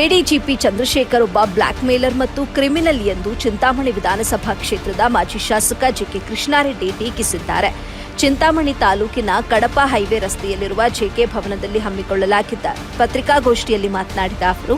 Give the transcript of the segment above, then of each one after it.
ADGP Chandrashekhar ಒಬ್ಬ block mailer ಮತ್ತು criminal ಎಂದು ಚಿಂತಾಮಣಿ ವಿಧಾನಸಭಾ ಕ್ಷೇತ್ರದ ಮಾಜಿ ಶಾಸಕ ಜೆಕೆ ಕೃಷ್ಣಾರೆಡ್ಡಿ ಟೀಕಿಸಿದ್ದಾರೆ. ಚಿಂತಾಮಣಿ ತಾಲೂಕಿನ ಕಡಪ ಹೈವೇ ರಸ್ತೆಯಲ್ಲಿರುವ ಜೆಕೆ ಭವನದಲ್ಲಿ ಹಮ್ಮಿಕೊಳ್ಳಲಾಗಿದ್ದ ಪತ್ರಿಕಾಗೋಷ್ಠಿಯಲ್ಲಿ ಮಾತನಾಡಿದ ಅವರು,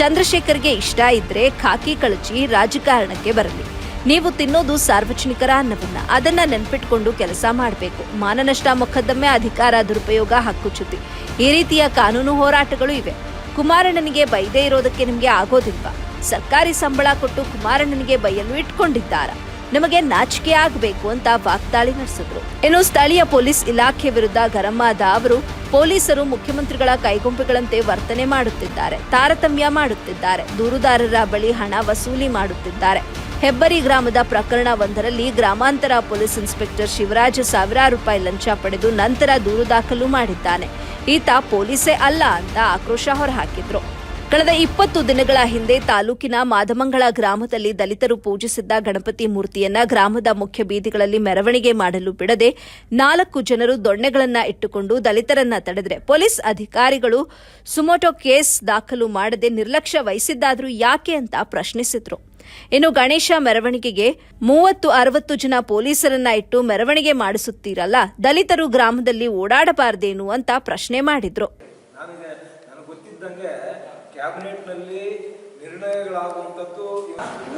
ಚಂದ್ರಶೇಖರ್ಗೆ ಇಷ್ಟ ಇದ್ರೆ ಖಾಕಿ ಕಳಚಿ ರಾಜಕಾರಣಕ್ಕೆ ಬರಲಿ. ನೀವು ತಿನ್ನೋದು ಸಾರ್ವಜನಿಕರ ಅನ್ನವನ್ನ, ಅದನ್ನ ನೆನ್ಪಿಟ್ಕೊಂಡು ಕೆಲಸ ಮಾಡಬೇಕು. ಮಾನನಷ್ಟ ಮೊಕದ್ದಮೆ ಅಧಿಕಾರ ದುರುಪಯೋಗ ಹಕ್ಕುಚ್ಯುತಿ. ಈ ರೀತಿಯ ಕಾನೂನು ಹೋರಾಟಗಳು ಇವೆ. ಕುಮಾರಣ್ಣನಿಗೆ ಬೈದೇ ಇರೋದಕ್ಕೆ ನಿಮಗೆ ಆಗೋದಿಲ್ವಾ? ಸರ್ಕಾರಿ ಸಂಬಳ ಕೊಟ್ಟು ಕುಮಾರಣ್ಣನಿಗೆ ಬೈಯಲು ಇಟ್ಕೊಂಡಿದ್ದಾರ? ನಮಗೆ ನಾಚಿಕೆ ಆಗಬೇಕು ಅಂತ ವಾಗ್ದಾಳಿ ನಡೆಸಿದ್ರು. ಇನ್ನು ಸ್ಥಳೀಯ ಪೊಲೀಸ್ ಇಲಾಖೆ ವಿರುದ್ಧ ಗರಂ ಆದ ಅವರು ಪೊಲೀಸರು ಮುಖ್ಯಮಂತ್ರಿಗಳ ಕೈಗೊಂಬೆಗಳಂತೆ ವರ್ತನೆ ಮಾಡುತ್ತಿದ್ದಾರೆ, ತಾರತಮ್ಯ ಮಾಡುತ್ತಿದ್ದಾರೆ, ದೂರುದಾರರ ಬಳಿ ಹಣ ವಸೂಲಿ ಮಾಡುತ್ತಿದ್ದಾರೆ. ಹೆಬ್ಬರಿ ಗ್ರಾಮದ ಪ್ರಕರಣವೊಂದರಲ್ಲಿ ಗ್ರಾಮಾಂತರ ಪೊಲೀಸ್ ಇನ್ಸ್ಪೆಕ್ಟರ್ ಶಿವರಾಜ್ ಸಾವಿರಾರು ರೂಪಾಯಿ ಲಂಚ ಪಡೆದು ನಂತರ ದೂರು ದಾಖಲು ಮಾಡಿದ್ದಾನೆ. ಈತ ಪೊಲೀಸೇ ಅಲ್ಲ ಅಂತ ಆಕ್ರೋಶ ಹೊರಹಾಕಿದ್ರು. ಕಳೆದ ಇಪ್ಪತ್ತು ದಿನಗಳ ಹಿಂದೆ ತಾಲೂಕಿನ ಮಾದಮಂಗಳ ಗ್ರಾಮದಲ್ಲಿ ದಲಿತರು ಪೂಜಿಸಿದ್ದ ಗಣಪತಿ ಮೂರ್ತಿಯನ್ನ ಗ್ರಾಮದ ಮುಖ್ಯ ಬೀದಿಗಳಲ್ಲಿ ಮೆರವಣಿಗೆ ಮಾಡಲು ಬಿಡದೆ ನಾಲ್ಕು ಜನರು ದೊಣ್ಣೆಗಳನ್ನ ಇಟ್ಟುಕೊಂಡು ದಲಿತರನ್ನ ತಡೆದ್ರೆ ಪೊಲೀಸ್ ಅಧಿಕಾರಿಗಳು ಸುಮೋಟೋ ಕೇಸ್ ದಾಖಲು ಮಾಡದೆ ನಿರ್ಲಕ್ಷ್ಯ ವಹಿಸಿದ್ದಾದರೂ ಯಾಕೆ ಅಂತ ಪ್ರಶ್ನಿಸಿದ್ರು. ಇನ್ನು ಗಣೇಶ ಮೆರವಣಿಗೆಗೆ ಮೂವತ್ತು ಅರವತ್ತು ಜನ ಪೊಲೀಸರನ್ನ ಇಟ್ಟು ಮೆರವಣಿಗೆ ಮಾಡಿಸುತ್ತೀರಲ್ಲ? ದಲಿತರು ಗ್ರಾಮದಲ್ಲಿ ಓಡಾಡಬಾರ್ದೇನು ಅಂತ ಪ್ರಶ್ನೆ ಮಾಡಿದ್ರು.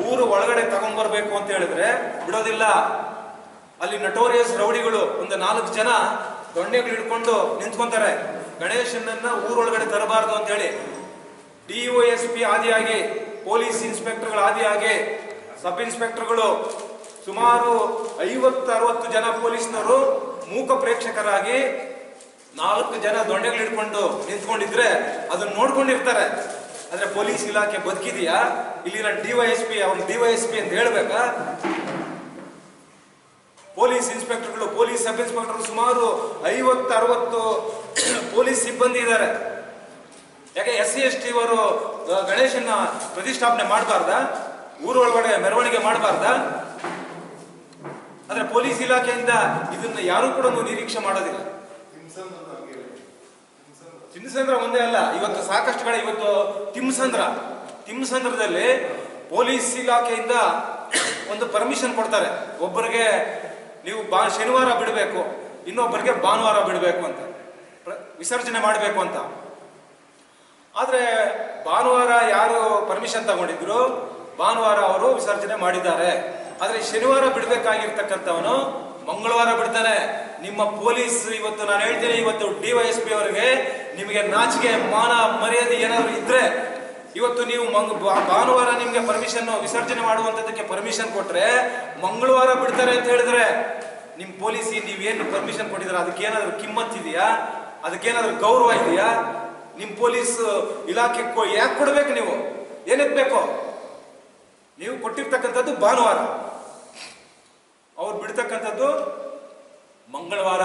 ಊರು ಒಳಗಡೆ ತಗೊಂಡ್ಬರ್ಬೇಕು ಅಂತ ಹೇಳಿದ್ರೆ ಬಿಡೋದಿಲ್ಲ. ಅಲ್ಲಿ ನಟೋರಿಯಸ್ ರೌಡಿಗಳು ಒಂದು ನಾಲ್ಕು ಜನ ದೊಣ್ಣೆಗಳು ಹಿಡ್ಕೊಂಡು ನಿಂತ್ಕೊಂತಾರೆ. ಗಣೇಶನನ್ನ ಊರೊಳಗಡೆ ತರಬಾರ್ದು ಅಂತ ಹೇಳಿ. ಡಿಒಎಸ್ಪಿ ಆದಿಯಾಗಿ ಪೊಲೀಸ್ ಇನ್ಸ್ಪೆಕ್ಟರ್ಗಳು ಆದಿ ಹಾಗೆ ಸಬ್ ಇನ್ಸ್ಪೆಕ್ಟರ್ಗಳು ಸುಮಾರು ಐವತ್ತು, ಅರವತ್ತು ಜನ ಪೊಲೀಸ್ನವರು ಮೂಕ ಪ್ರೇಕ್ಷಕರಾಗಿ ನಾಲ್ಕು ಜನ ದೊಂಡೆಗಳು ಹಿಡ್ಕೊಂಡು ನಿಂತ್ಕೊಂಡಿದ್ರೆ ಅದನ್ನ ನೋಡ್ಕೊಂಡಿರ್ತಾರೆ. ಅಂದ್ರೆ ಪೊಲೀಸ್ ಇಲಾಖೆ ಬದುಕಿದೆಯಾ? ಇಲ್ಲಿನ ಡಿವೈಎಸ್ಪಿ ಅವ್ರ ಡಿವೈಎಸ್ಪಿ ಅಂತ ಹೇಳ್ಬೇಕಾ? ಪೊಲೀಸ್ ಇನ್ಸ್ಪೆಕ್ಟರ್ಗಳು, ಪೊಲೀಸ್ ಸಬ್ ಇನ್ಸ್ಪೆಕ್ಟರ್ ಸುಮಾರು ಐವತ್ತು, ಅರವತ್ತು ಪೊಲೀಸ್ ಸಿಬ್ಬಂದಿ ಇದ್ದಾರೆ. ಯಾಕೆ ಎಸ್ ಸಿ ಎಸ್ ಟಿ ಅವರು ಗಣೇಶನ ಪ್ರತಿಷ್ಠಾಪನೆ ಮಾಡಬಾರ್ದ? ಊರೊಳಗಡೆ ಮೆರವಣಿಗೆ ಮಾಡಬಾರ್ದ? ಆದ್ರೆ ಪೊಲೀಸ್ ಇಲಾಖೆಯಿಂದ ಇದನ್ನ ಯಾರು ಕೂಡ ನಿರೀಕ್ಷೆ ಮಾಡೋದಿಲ್ಲ. ತಿಮ್ಸಂದ್ರ ಒಂದೇ ಅಲ್ಲ, ಇವತ್ತು ಸಾಕಷ್ಟು ಕಡೆ ಇವತ್ತು ತಿಮ್ಸಂದ್ರ. ತಿಮ್ಸಂದ್ರದಲ್ಲಿ ಪೊಲೀಸ್ ಇಲಾಖೆಯಿಂದ ಒಂದು ಪರ್ಮಿಷನ್ ಕೊಡ್ತಾರೆ. ಒಬ್ಬರಿಗೆ ನೀವು ಬಾ, ಶನಿವಾರ ಬಿಡಬೇಕು, ಇನ್ನೊಬ್ಬರಿಗೆ ಭಾನುವಾರ ಬಿಡಬೇಕು ಅಂತ. ವಿಸರ್ಜನೆ ಮಾಡಬೇಕು ಅಂತ. ಆದ್ರೆ ಭಾನುವಾರ ಯಾರು ಪರ್ಮಿಷನ್ ತಗೊಂಡಿದ್ರು? ಭಾನುವಾರ ಅವರು ವಿಸರ್ಜನೆ ಮಾಡಿದ್ದಾರೆ. ಆದರೆ ಶನಿವಾರ ಬಿಡಬೇಕಾಗಿರ್ತಕ್ಕಂಥವನು ಮಂಗಳವಾರ ಬಿಡ್ತಾನೆ. ನಿಮ್ಮ ಪೊಲೀಸ್ ಇವತ್ತು ನಾನು ಹೇಳ್ತೀನಿ, ಇವತ್ತು ಡಿ ವೈ ಎಸ್ ಪಿ ಅವರಿಗೆ ನಿಮಗೆ ನಾಚಿಕೆ, ಮಾನ, ಮರ್ಯಾದೆ ಏನಾದರೂ ಇದ್ರೆ ಇವತ್ತು ನೀವು ಮಂಗ್ ಭಾನುವಾರ ನಿಮಗೆ ಪರ್ಮಿಷನ್ ವಿಸರ್ಜನೆ ಮಾಡುವಂಥದ್ದಕ್ಕೆ ಪರ್ಮಿಷನ್ ಕೊಟ್ಟರೆ ಮಂಗಳವಾರ ಬಿಡ್ತಾರೆ ಅಂತ ಹೇಳಿದ್ರೆ ನಿಮ್ ಪೊಲೀಸಿ ನೀವೇನು ಪರ್ಮಿಷನ್ ಕೊಟ್ಟಿದ್ರೆ ಅದಕ್ಕೆ ಕಿಮ್ಮತ್ತಿದೆಯಾ? ಅದಕ್ಕೇನಾದ್ರೂ ಗೌರವ ಇದೆಯಾ? ನಿಮ್ ಪೊಲೀಸ್ ಇಲಾಖೆ ಯಾಕೆ ಕೊಡ್ಬೇಕು ನೀವು? ಏನಕ್ಕೆ ಬೇಕು? ನೀವು ಕೊಟ್ಟಿರ್ತಕ್ಕಂಥದ್ದು ಭಾನುವಾರ. ಅವ್ರು ಬಿಡ್ತಕ್ಕಂಥದ್ದು ಮಂಗಳವಾರ.